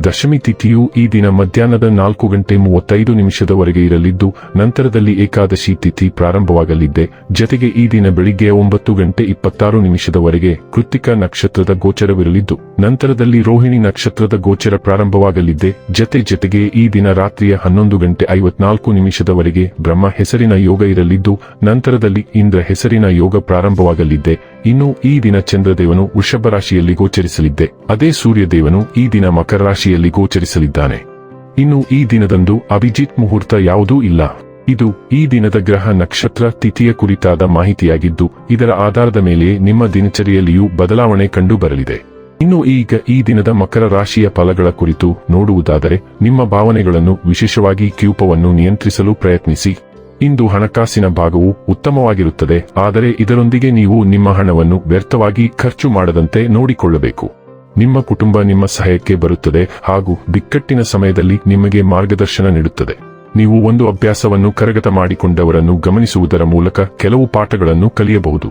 ದಶಮಿ ತಿಥಿಯು ಈ ದಿನ ಮಧ್ಯಾಹ್ನದ ನಾಲ್ಕು ಗಂಟೆ ಮೂವತ್ತೈದು ನಿಮಿಷದವರೆಗೆ ಇರಲಿದ್ದು, ನಂತರದಲ್ಲಿ ಏಕಾದಶಿ ತಿಥಿ ಪ್ರಾರಂಭವಾಗಲಿದೆ ಜತೆಗೆ ಈ ದಿನ ಬೆಳಿಗ್ಗೆ ಒಂಬತ್ತು ಗಂಟೆ ಇಪ್ಪತ್ತಾರು ನಿಮಿಷದವರೆಗೆ ಕೃತಿಕ ನಕ್ಷತ್ರದ ಗೋಚರವಿರಲಿದ್ದು, ನಂತರದಲ್ಲಿ ರೋಹಿಣಿ ನಕ್ಷತ್ರದ ಗೋಚರ ಪ್ರಾರಂಭವಾಗಲಿದೆ ಜತೆ ಜತೆಗೆ ಈ ದಿನ ರಾತ್ರಿಯ ಹನ್ನೊಂದು ಗಂಟೆ ಐವತ್ನಾಲ್ಕು ನಿಮಿಷದವರೆಗೆ ಬ್ರಹ್ಮ ಹೆಸರಿನ ಯೋಗ ಇರಲಿದ್ದು, ನಂತರದಲ್ಲಿ ಇಂದ್ರ ಹೆಸರಿನ ಯೋಗ ಪ್ರಾರಂಭವಾಗಲಿದ್ದೆ. ಇನ್ನು ಈ ದಿನ ಚಂದ್ರದೇವನು ವೃಷಭ ರಾಶಿಯಲ್ಲಿ ಗೋಚರಿಸಲಿದ್ದೆ. ಅದೇ ಸೂರ್ಯದೇವನು ಈ ದಿನ ಮಕರ ರಾಶಿಯಲ್ಲಿ ಗೋಚರಿಸಲಿದ್ದಾನೆ. ಇನ್ನು ಈ ದಿನದಂದು ಅಭಿಜಿತ್ ಮುಹೂರ್ತ ಯಾವುದೂ ಇಲ್ಲ. ಇದು ಈ ದಿನದ ಗ್ರಹ ನಕ್ಷತ್ರ ತಿಥಿಯ ಕುರಿತಾದ ಮಾಹಿತಿಯಾಗಿದ್ದು, ಇದರ ಆಧಾರದ ಮೇಲೆ ನಿಮ್ಮ ದಿನಚರಿಯಲ್ಲಿಯೂ ಬದಲಾವಣೆ ಕಂಡುಬರಲಿದೆ. ಇನ್ನು ಈಗ ಈ ದಿನದ ಮಕರ ರಾಶಿಯ ಫಲಗಳ ಕುರಿತು ನೋಡುವುದಾದರೆ, ನಿಮ್ಮ ಭಾವನೆಗಳನ್ನು ವಿಶೇಷವಾಗಿ ಕ್ಯೂಪವನ್ನು ನಿಯಂತ್ರಿಸಲು ಪ್ರಯತ್ನಿಸಿ. ಇಂದು ಹಣಕಾಸಿನ ಭಾಗವು ಉತ್ತಮವಾಗಿರುತ್ತದೆ, ಆದರೆ ಇದರೊಂದಿಗೆ ನೀವು ನಿಮ್ಮ ಹಣವನ್ನು ವ್ಯರ್ಥವಾಗಿ ಖರ್ಚು ಮಾಡದಂತೆ ನೋಡಿಕೊಳ್ಳಬೇಕು. ನಿಮ್ಮ ಕುಟುಂಬ ನಿಮ್ಮ ಸಹಾಯಕ್ಕೆ ಬರುತ್ತದೆ ಹಾಗೂ ಬಿಕ್ಕಟ್ಟಿನ ಸಮಯದಲ್ಲಿ ನಿಮಗೆ ಮಾರ್ಗದರ್ಶನ ನೀಡುತ್ತದೆ. ನೀವು ಒಂದು ಅಭ್ಯಾಸವನ್ನು ಕರಗತ ಮಾಡಿಕೊಂಡವರನ್ನು ಗಮನಿಸುವುದರ ಮೂಲಕ ಕೆಲವು ಪಾಠಗಳನ್ನು ಕಲಿಯಬಹುದು.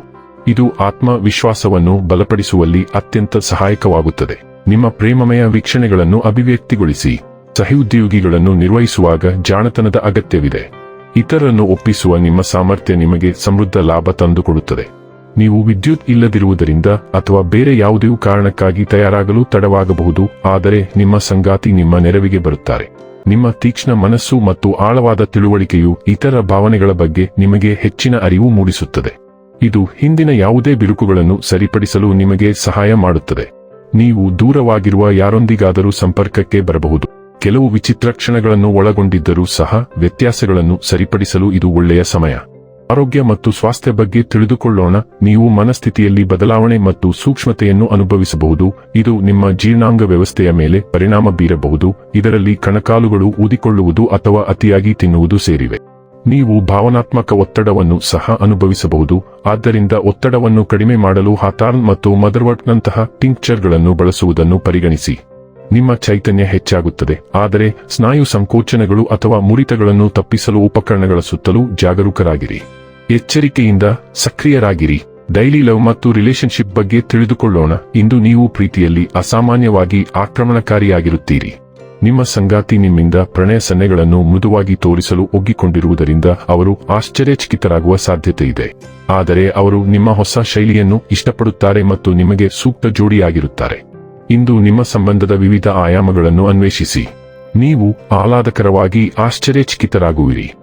ಇದು ಆತ್ಮವಿಶ್ವಾಸವನ್ನು ಬಲಪಡಿಸುವಲ್ಲಿ ಅತ್ಯಂತ ಸಹಾಯಕವಾಗುತ್ತದೆ. ನಿಮ್ಮ ಪ್ರೇಮಮಯ ವೀಕ್ಷಣೆಗಳನ್ನು ಅಭಿವ್ಯಕ್ತಿಗೊಳಿಸಿ. ಸಹೋದ್ಯೋಗಿಗಳನ್ನು ನಿರ್ವಹಿಸುವಾಗ ಜಾಣತನದ ಅಗತ್ಯವಿದೆ. ಇತರರನ್ನು ಒಪ್ಪಿಸುವ ನಿಮ್ಮ ಸಾಮರ್ಥ್ಯ ನಿಮಗೆ ಸಮೃದ್ಧ ಲಾಭ ತಂದುಕೊಡುತ್ತದೆ. ನೀವು ವಿದ್ಯುತ್ ಇಲ್ಲದಿರುವುದರಿಂದ ಅಥವಾ ಬೇರೆ ಯಾವುದೇ ಕಾರಣಕ್ಕಾಗಿ ತಯಾರಾಗಲು ತಡವಾಗಬಹುದು, ಆದರೆ ನಿಮ್ಮ ಸಂಗಾತಿ ನಿಮ್ಮ ನೆರವಿಗೆ ಬರುತ್ತಾರೆ. ನಿಮ್ಮ ತೀಕ್ಷ್ಣ ಮನಸ್ಸು ಮತ್ತು ಆಳವಾದ ತಿಳುವಳಿಕೆಯು ಇತರ ಭಾವನೆಗಳ ಬಗ್ಗೆ ನಿಮಗೆ ಹೆಚ್ಚಿನ ಅರಿವು ಮೂಡಿಸುತ್ತದೆ. ಇದು ಹಿಂದಿನ ಯಾವುದೇ ಬಿರುಕುಗಳನ್ನು ಸರಿಪಡಿಸಲು ನಿಮಗೆ ಸಹಾಯ ಮಾಡುತ್ತದೆ. ನೀವು ದೂರವಾಗಿರುವ ಯಾರೊಂದಿಗಾದರೂ ಸಂಪರ್ಕಕ್ಕೆ ಬರಬಹುದು. ಕೆಲವು ವಿಚಿತ್ರ ಕ್ಷಣಗಳನ್ನು ಒಳಗೊಂಡಿದ್ದರೂ ಸಹ ವ್ಯತ್ಯಾಸಗಳನ್ನು ಸರಿಪಡಿಸಲು ಇದು ಒಳ್ಳೆಯ ಸಮಯ. ಆರೋಗ್ಯ ಮತ್ತು ಸ್ವಾಸ್ಥ್ಯ ಬಗ್ಗೆ ತಿಳಿದುಕೊಳ್ಳೋಣ. ನೀವು ಮನಸ್ಥಿತಿಯಲ್ಲಿ ಬದಲಾವಣೆ ಮತ್ತು ಸೂಕ್ಷ್ಮತೆಯನ್ನು ಅನುಭವಿಸಬಹುದು. ಇದು ನಿಮ್ಮ ಜೀರ್ಣಾಂಗ ವ್ಯವಸ್ಥೆಯ ಮೇಲೆ ಪರಿಣಾಮ ಬೀರಬಹುದು. ಇದರಲ್ಲಿ ಕಣಕಾಲುಗಳು ಊದಿಕೊಳ್ಳುವುದು ಅಥವಾ ಅತಿಯಾಗಿ ತಿನ್ನುವುದು ಸೇರಿವೆ. ನೀವು ಭಾವನಾತ್ಮಕ ಒತ್ತಡವನ್ನು ಸಹ ಅನುಭವಿಸಬಹುದು. ಆದ್ದರಿಂದ ಒತ್ತಡವನ್ನು ಕಡಿಮೆ ಮಾಡಲು ಹಾತಾರ್ನ್ ಮತ್ತು ಮದರ್ವರ್ಟ್ನಂತಹ ಟಿಂಕ್ಚರ್ಗಳನ್ನು ಬಳಸುವುದನ್ನು ಪರಿಗಣಿಸಿ. ನಿಮ್ಮ ಚೈತನ್ಯ ಹೆಚ್ಚಾಗುತ್ತದೆ. ಆದರೆ ಸ್ನಾಯು ಸಂಕೋಚನಗಳು ಅಥವಾ ಮುರಿತಗಳನ್ನು ತಪ್ಪಿಸಲು ಉಪಕರಣಗಳ ಸುತ್ತಲೂ ಜಾಗರೂಕರಾಗಿರಿ. ಎಚ್ಚರಿಕೆಯಿಂದ ಸಕ್ರಿಯರಾಗಿರಿ. ಡೈಲಿ ಲವ್ ಮತ್ತು ರಿಲೇಶನ್ಶಿಪ್ ಬಗ್ಗೆ ತಿಳಿದುಕೊಳ್ಳೋಣ. ಇಂದು ನೀವು ಪ್ರೀತಿಯಲ್ಲಿ ಅಸಾಮಾನ್ಯವಾಗಿ ಆಕ್ರಮಣಕಾರಿಯಾಗಿರುತ್ತೀರಿ. ನಿಮ್ಮ ಸಂಗಾತಿ ನಿಮ್ಮಿಂದ ಪ್ರಣಯ ಸನ್ನೆಗಳನ್ನು ಮೃದುವಾಗಿ ತೋರಿಸಲು ಒಗ್ಗಿಕೊಂಡಿರುವುದರಿಂದ ಅವರು ಆಶ್ಚರ್ಯಚಕಿತರಾಗುವ ಸಾಧ್ಯತೆ ಇದೆ. ಆದರೆ ಅವರು ನಿಮ್ಮ ಹೊಸ ಶೈಲಿಯನ್ನು ಇಷ್ಟಪಡುತ್ತಾರೆ ಮತ್ತು ನಿಮಗೆ ಸೂಕ್ತ ಜೋಡಿಯಾಗಿರುತ್ತಾರೆ. ಇಂದು ನಿಮ್ಮ ಸಂಬಂಧದ ವಿವಿಧ ಆಯಾಮಗಳನ್ನು ಅನ್ವೇಷಿಸಿ. ನೀವು ಆಹ್ಲಾದಕರವಾಗಿ ಆಶ್ಚರ್ಯಚಕಿತರಾಗುವಿರಿ.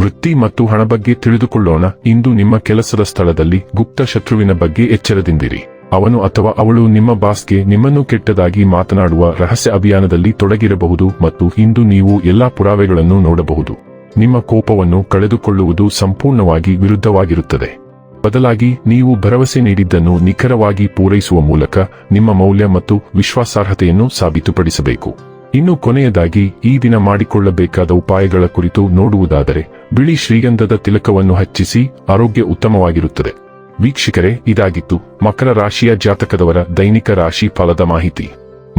ವೃತ್ತಿ ಮತ್ತು ಹಣ ಬಗ್ಗೆ ತಿಳಿದುಕೊಳ್ಳೋಣ. ಇಂದು ನಿಮ್ಮ ಕೆಲಸದ ಸ್ಥಳದಲ್ಲಿ ಗುಪ್ತ ಶತ್ರುವಿನ ಬಗ್ಗೆ ಎಚ್ಚರದಿಂದಿರಿ. ಅವನು ಅಥವಾ ಅವಳು ನಿಮ್ಮ ಬಾಸ್ಗೆ ನಿಮ್ಮನ್ನು ಕೆಟ್ಟದಾಗಿ ಮಾತನಾಡುವ ರಹಸ್ಯ ಅಭಿಯಾನದಲ್ಲಿ ತೊಡಗಿರಬಹುದು ಮತ್ತು ಇಂದು ನೀವು ಎಲ್ಲಾ ಪುರಾವೆಗಳನ್ನು ನೋಡಬಹುದು. ನಿಮ್ಮ ಕೋಪವನ್ನು ಕಳೆದುಕೊಳ್ಳುವುದು ಸಂಪೂರ್ಣವಾಗಿ ವಿರುದ್ಧವಾಗಿರುತ್ತದೆ. ಬದಲಾಗಿ ನೀವು ಭರವಸೆ ನೀಡಿದ್ದನ್ನು ನಿಖರವಾಗಿ ಪೂರೈಸುವ ಮೂಲಕ ನಿಮ್ಮ ಮೌಲ್ಯ ಮತ್ತು ವಿಶ್ವಾಸಾರ್ಹತೆಯನ್ನು ಸಾಬೀತುಪಡಿಸಬೇಕು. ಇನ್ನು ಕೊನೆಯದಾಗಿ ಈ ದಿನ ಮಾಡಿಕೊಳ್ಳಬೇಕಾದ ಉಪಾಯಗಳ ಕುರಿತು ನೋಡುವುದಾದರೆ, ಬಿಳಿ ಶ್ರೀಗಂಧದ ತಿಲಕವನ್ನು ಹಚ್ಚಿಸಿ ಆರೋಗ್ಯ ಉತ್ತಮವಾಗಿರುತ್ತದೆ. ವೀಕ್ಷಕರೇ, ಇದಾಗಿತ್ತು ಮಕರ ರಾಶಿಯ ಜಾತಕದವರ ದೈನಿಕ ರಾಶಿ ಫಲದ ಮಾಹಿತಿ.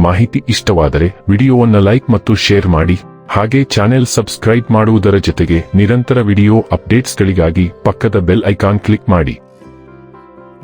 ಮಾಹಿತಿ ಇಷ್ಟವಾದರೆ ವಿಡಿಯೋವನ್ನು ಲೈಕ್ ಮತ್ತು ಶೇರ್ ಮಾಡಿ, ಹಾಗೆ ಚಾನೆಲ್ ಸಬ್ಸ್ಕ್ರೈಬ್ ಮಾಡುವುದರ ಜೊತೆಗೆ ನಿರಂತರ ವಿಡಿಯೋ ಅಪ್ಡೇಟ್ಸ್ಗಳಿಗಾಗಿ ಪಕ್ಕದ ಬೆಲ್ ಐಕಾನ್ ಕ್ಲಿಕ್ ಮಾಡಿ.